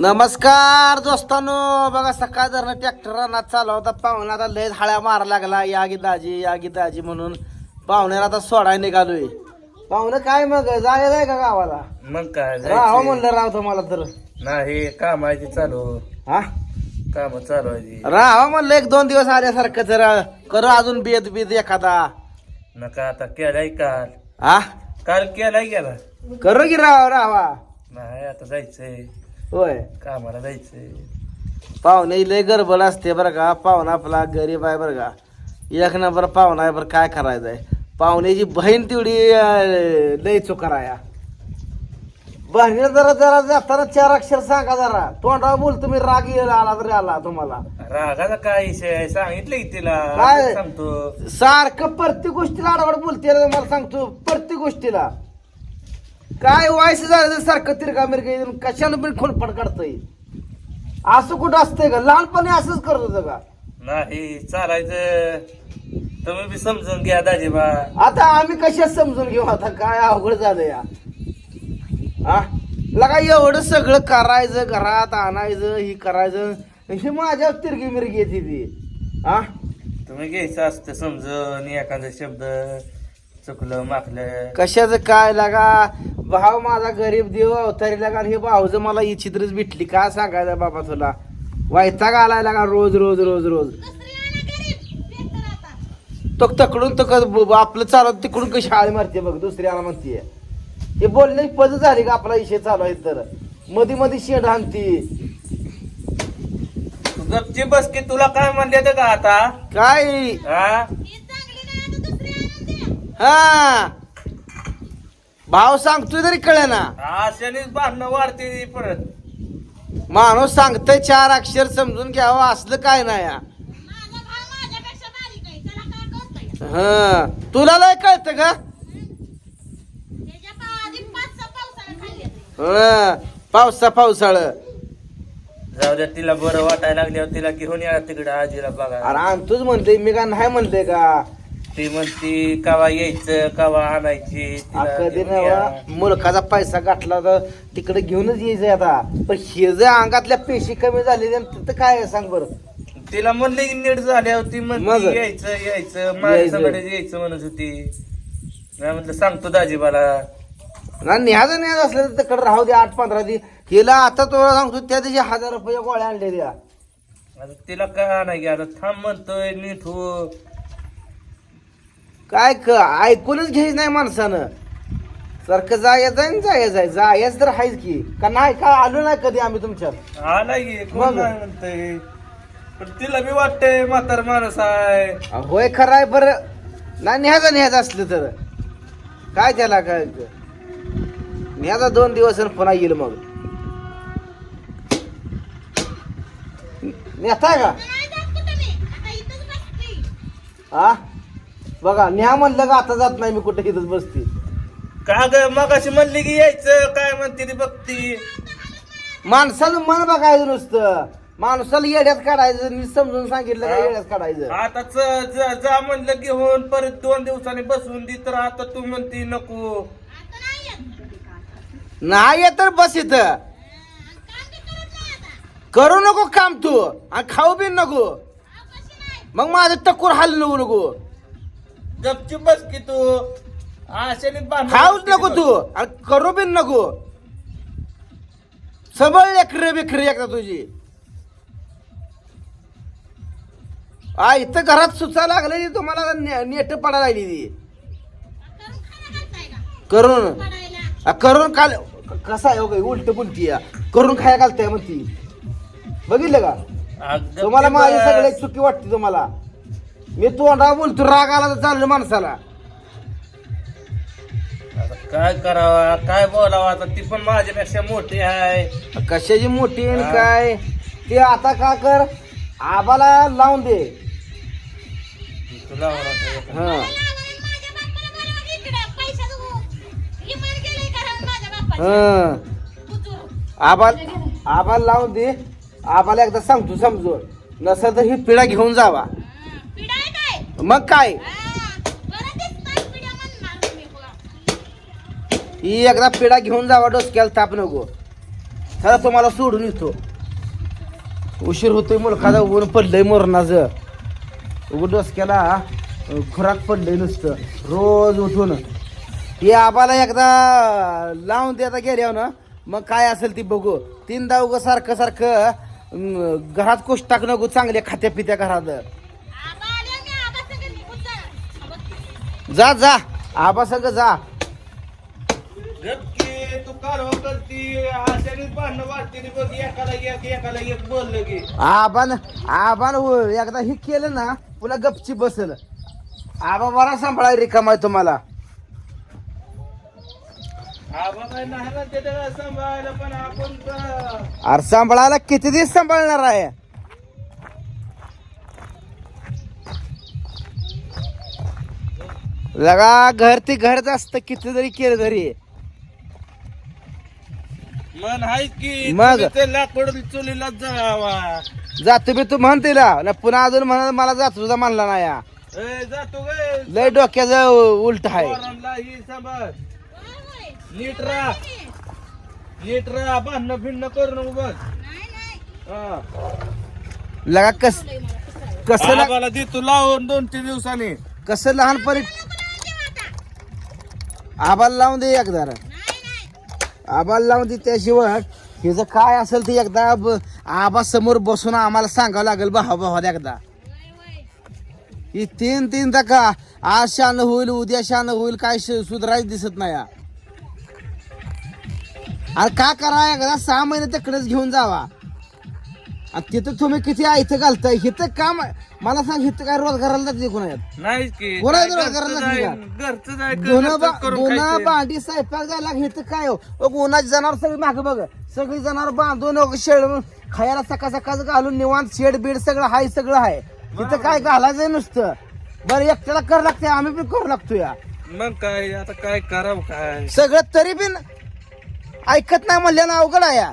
नमस्कार दोस्तानो बघा सकाळ धरणं ट्रॅक्टर रानात चालू होता. पाहुणा आता लय हाळ्या मारा लागला. या गी दाजी या गी दाजी म्हणून पाहुण्याला आता सोडाय निघालोय. पाहुणं काय मग? जायचं आहे का गावाला? मग काय राहा जायचंय? म्हणलं राव तुम्हाला तर. नाही काम आहे ते चालू. हा? काम चालू आहे ते. राहा म्हणलं एक दोन दिवस आल्यासारखं जरा. करू अजून बेत बीत एखादा. नका आता केलाय काल. हा? काल केलाय गेला. करू की राव राहा नाही आता जायचंय. होय. कामाला जायचंय. पाहुणे लय गडबड असते बरं का. पाहुणा आपला गरीब आहे बरं का. एक नंबर पाहुणा आहे बरं काय करायचं आहे? पाहुण्याची बहीण तेवढी अं, लय चुकाराया बहिणीला जरा जरा जाताना चार अक्षर सांगा जरा. तोंडावर बोल तुम्ही राग येईल आला तरी आला तुम्हाला. रागाचा काय विषय आहे? सांगितलं की तिला. काय? सांगतो. सारखं प्रत्येक गोष्टीला आडवड बोलते रे मला सांगतो. प्रत्येक गोष्टीला. काय वायस झालं तर सारखं तिरका मिरका कशानं पण खोलपट काढतंय असं कुठं असतंय का? लहानपणी असंच करत होतं का? नाही चालायचं. तुम्ही बी समजून घ्या दाजीबा. आता आम्ही कशात समजून घेऊ? आता काय अवघड झालं या. हा लगा एवढं सगळं करायचं घरात आणायचं ही करायचं. ही माझ्या तिरगी मिरगी येते ती हा तुम्ही घ्यायचं असतं समजून एखादा शब्द. चुकलं माकलं कशाचं काय लागा? भाव माझा गरीब देव अवतारी लागा आणि हे भाऊज मला ही चित्रच भेटली. काय सांगायचं बाबा तुला? वैताग आलाय लागा रोज रोज रोज रोज. तो तकडून तो क- ब- आपलं चालत तिकडून कशी आळी मारते बघ दुसरी आला म्हणते हे बोलणे पद झाली का आपला विषय चालू आहे तर? मधी मधी शेड आणती गपची बस की तुला काय म्हणले का आता? काय? हा हा. भाव सांगतोय तरी कळे ना अशानेच भांडणं वाढते परत. माणूस सांगतोय चार अक्षर समजून घ्यावं असलं काय नाही. हा. हा तुला लय कळतं का हा. पावसा पावसाळ. जाऊ द्या तिला बरं वाटायला लागल्यावर तिला घेऊन या तिकडे आजीला बघा अरे आणतोच म्हणते मी का नाही म्हणते का? ती म्हणती कवा यायचं कवा आणायची तिला कधी घेऊन या. नाही मुलखाचा पैसा गाठला तर तिकडे घेऊनच यायचंय आता. पण हे जे अंगातल्या पेशी कमी झालेल्या तिथं काय आहे सांग बरं? तिला म्हणले की नीट झाल्यावर ती मग? म्हणती यायचं यायचं. माझ्याकडे यायचं म्हणत होती. मी म्हटलं सांगतो दाजीबाला. ना न्यायचं न्यायचं असलं तर तिकडे राहू दे आठ पंधरा दिवस. हिला आता तुला सांगतो त्या दिवशी हजार रुपये गोळ्या आणले द्या आता तिला काय आणाय गेला थांब म्हणतोय नीट हो. काय क ऐकूनच घ्यायच नाही माणसानं. सारखं जायचं आहे जायचं आहे जायच तर आहेच की. का नाही का आलो नाही कधी आम्ही तुमच्यात? आला की. कोण मग? नाही म्हणतंय. पण तिला बी वाटतंय म्हातार माणूस आहे होय खरं आहे बरं. नाही न्यायचं न्यायचं असलं तर. काय त्याला काय? न्यायचा दोन दिवस आणि पुन्हा येईल मग. नेताय का? हा बघा न्या म्हणलं का आता जात नाही मी कुठे इथंच बसते. का ग मग अशी म्हणली की यायचं काय म्हणते ती बघती? माणसाचं मन बघायचं नुसतं. माणसाला येड्यात काढायचं मी समजून सांगितलं का येड्यात काढायचं? आता च- ज- जा म्हणलं घेऊन परत दोन दिवसांनी बसवून दे तर आता तू म्हणती नको. नाही येत तर बस इथं. करू नको काम तू आणि खाऊ बी नको. मग माझं टकूर हाल नको नको. गपचूप बस की तू. आशाने खाऊच नको. तू. आणि करू बी नको. सबळ लेकरे बिकरे एकदा तुझी. आ इथं घरात सुचा लागलेली तुम्हाला ने- नेट पडायला लागली ती. करून. आ, करून काल कसा आहे हो उलट बोलती करून खाया घालताय म्हणती. बघितलं का? तुम्हाला माझी बस. सगळ्यात चुकी वाटते तुम्हाला. मी तोंडा बोलतो राग आला तर चाललं माणसाला. आता काय करावा काय बोलावं आता ती पण माझ्यापेक्षा मोठी आहे. कशाची मोठी आणि हा. काय? ते आता का कर? आबाला लावून दे. तुला हा. हा. आबाल आबाला लावून दे. आबाला एकदा सांगतो समजून. नसेल तर ही पिढा घेऊन जावा. मग काय? ही एकदा पिढा घेऊन जावा डोसक्याला ताप नको. चला तुम्हाला सोडून येतो. उशीर होतोय मुलखाचा ऊन पडलंय मोरणाचं. उघड डोसक्याला खुराक पडलंय नुसतं. रोज उठून. हे आबाला एकदा लावून द्यायचा गेल्यावर. ना मग काय असेल ती बघू. तीनदा उगं सारखं सारखं घरात कोश टाक नको चांगल्या खात्या पित्या घरात. जा जा. आबा संग जा की आबान आबान हो- एकदा हे केलं ना पुन्हा गपची बसल. आबा बरा सांभाळा रिकामा आहे तुम्हाला. अरे सांभाळायला किती दिवस सांभाळणार आहे? लगा घर ते घरच असतं किती जरी केलं तरी. मन आहे की मग? तुम्ही ते लाकूड चुलीला जावा. जातो मी तू म्हणते ना पुन्हा अजून म्हणा मला जातो तुझा म्हणला नाही हा. ए जातो गे. लय डोक्याचं उलट आहे. पोरांना ही सांभाळ नीट राहा. नीट राहा भांडणं फिरणं करू नको बघ हा. लगा कस कसं लावून दोन तीन दिवसांनी. कसं लहानपणी आबाला लावून दे एकदा. आबाला लावून दे त्याशिवाय हिचं काय असेल ते एकदा आबा समोर बसून आम्हाला सांगावं लागेल भावा भावा एकदा. ही तीन तीन का आज शान होईल उद्या शान होईल काय श- दिसत नाही. अरे का करा एकदा? सहा महिने तिकडेच घेऊन जावा. आणि तिथं तुम्ही किती इथं घालताय? इथं काम मला सांग इथं काय रोजगाराला जाते कोणा नाही की. कोणाला काय रोजगार घरचं लागली जाय- घरचं जाय धुणं घरचंच बा- करून धुणं खायचं. भांडी स्वयंपाक काय हो? उन्हाची जनावर सगळी माग बघ. सगळी जनावर बांधून शेड खायला सकाळ सकाळ घालून निवांत शेड बीड सगळं हाय सगळं आहे तिथं काय घालायचं नुसतं? बरं एकट्याला कर लागते आम्ही पण करू लागतो या. मग काय आता काय करावं काय? सगळं तरी पण ऐकत नाही म्हणल्यानं अवघड आहे या.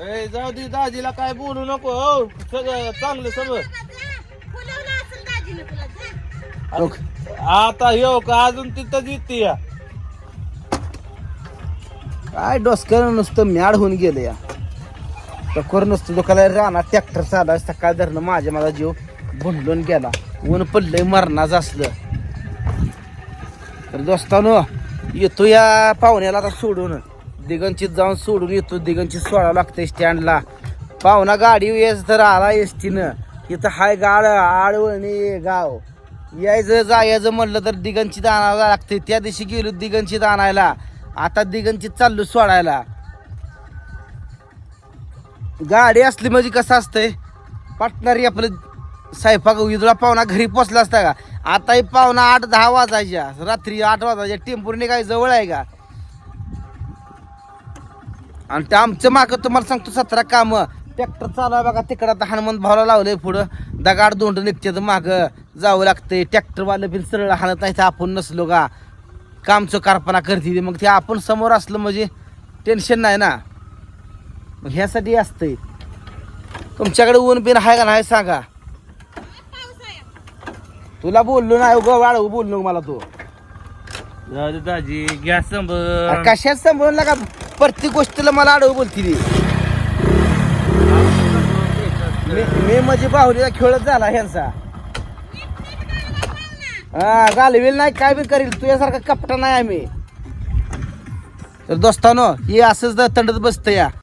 ए जाऊ दे दाजीला काय बोलू नको हो. सगळं चांगलं सगळं. आता येऊ का? अजून तिथं येते या. काय डोसक्यानं नुसतं म्याड होऊन गेलं या. टकोर नुसतं दुखायला राहणार ट्रॅक्टर चालला सकाळ धरणं माझ्या माझा जीव भुंडून गेला. ऊन पडलंय मरणाचं असलं. तर दोस्तानो येतो या पाहुण्याला आता सोडून. दिगंचित जाऊन सोडून येतो. दिगंचित सोडावं लागतंय स्टँडला. पाहुणा गाडी येस तर आला एस टीनं इथं हाय गाड आडवणी गाव. यायचं जायचं म्हणलं तर दिगंचित आणावं लागते त्या दिवशी गेलो दिगंचित आणायला. आता दिगंचित चाललो सोडायला. गाडी असली म्हणजे कसं असतंय? पाटणारी आपलं स्वयंपाक विधुळा पाहुणा घरी पोचला असता का? आताही पाहुणा आठ दहा वाजायच्या. रात्री आठ वाजायच्या. टेम्पोरने काय जवळ आहे का? आणि ते आमचं मागं तुम्हाला सांगतो सतरा काम. ट्रॅक्टर चालू आहे बघा तिकडं आता हनुमंत भावला लावलंय पुढं. दगाड दोंड निघते तर मागं. जावं लागतंय. ट्रॅक्टरवालं बिन सरळ हाणत नाही तर आपण नसलो का कामचं कारपणा करते मग ते आपण समोर असलं म्हणजे टेन्शन नाही ना. मग ह्यासाठी असतंय. तुमच्याकडे ऊन बिन आहे का नाही सांगा. तुला बोललो नाही उगं वाढ बोललो मला तू. जाऊ दे दाजी गॅस अरे कशात सांभाळून लागा? प्रत्येक गोष्टीला मला आडवं बोलती ती. मी मी म्हणजे बाहुलीला खेळत झाला ह्यांचा. हा घालवेल नाही काय बी करील तुझ्यासारखा कपटा नाही आम्ही. तर दोस्तानो हे असंच तंडत बसतं या.